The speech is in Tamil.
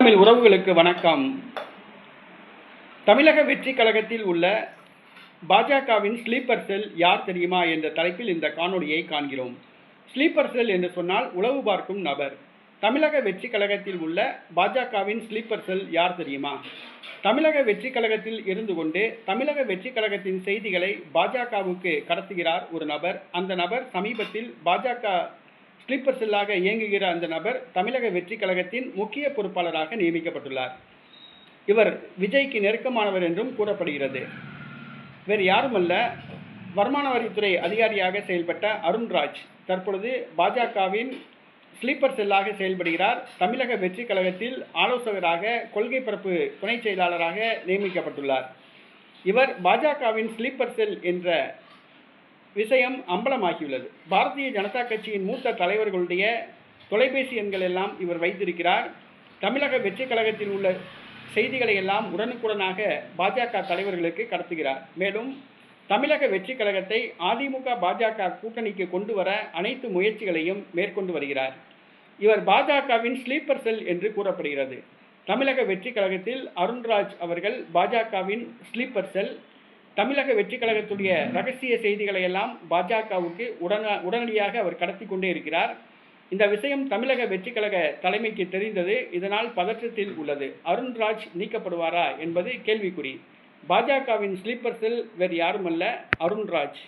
தமிழ் உறவுகளுக்கு வணக்கம். தமிழக வெற்றி கழகத்தில் உள்ள பாஜகவின் ஸ்லீப்பர் செல் யார் தெரியுமா என்ற தலைப்பில் இந்த காணொளியை காண்கிறோம். ஸ்லீப்பர் செல் என்று சொன்னால் உளவு பார்க்கும் நபர். தமிழக வெற்றி கழகத்தில் உள்ள பாஜகவின் ஸ்லீப்பர் செல் யார் தெரியுமா? தமிழக வெற்றி கழகத்தில் இருந்து கொண்டு தமிழக வெற்றி கழகத்தின் செய்திகளை பாஜகவுக்கு கடத்துகிறார் ஒரு நபர். அந்த நபர் சமீபத்தில் பாஜக ஸ்லீப்பர் செல்லாக இயங்குகிற அந்த நபர் தமிழக வெற்றி கழகத்தின் முக்கிய பொறுப்பாளராக நியமிக்கப்பட்டுள்ளார். இவர் விஜய்க்கு நெருக்கமானவர் என்றும் கூறப்படுகிறது. வேறு யாருமல்ல வருமான வரித்துறை அதிகாரியாக செயல்பட்ட அருண்ராஜ் தற்பொழுது பாஜகவின் ஸ்லீப்பர் செல்லாக செயல்படுகிறார். தமிழக வெற்றி கழகத்தில் ஆலோசகராக கொள்கை பரப்பு துணை செயலாளராக நியமிக்கப்பட்டுள்ளார். இவர் பாஜகவின் ஸ்லீப்பர் செல் என்ற விஷயம் அம்பலமாகியுள்ளது. பாரதிய ஜனதா கட்சியின் மூத்த தலைவர்களுடைய தொலைபேசி எண்கள் எல்லாம் இவர் வைத்திருக்கிறார். தமிழக வெற்றி கழகத்தில் உள்ள செய்திகளை எல்லாம் உடனுக்குடனாக பாஜக தலைவர்களுக்கு கடத்துகிறார். மேலும் தமிழக வெற்றி கழகத்தை அதிமுக பாஜக கூட்டணிக்கு கொண்டு வர அனைத்து முயற்சிகளையும் மேற்கொண்டு வருகிறார். இவர் பாஜகவின் ஸ்லீப்பர் செல் என்று கூறப்படுகிறது. தமிழக வெற்றி கழகத்தில் அருண்ராஜ் அவர்கள் பாஜகவின் ஸ்லீப்பர் செல் தமிழக வெற்றி கழகத்துடைய ரகசிய செய்திகளை எல்லாம் பாஜகவுக்கு உடன உடனடியாக அவர் கடத்தி கொண்டே இருக்கிறார். இந்த விஷயம் தமிழக வெற்றி கழக தலைமைக்கு தெரிந்தது. இதனால் பதற்றத்தில் உள்ளது. அருண்ராஜ் நீக்கப்படுவாரா என்பது கேள்விக்குறி. பாஜகவின் ஸ்லீப்பர் செல் வேறு யாருமல்ல அருண்ராஜ்.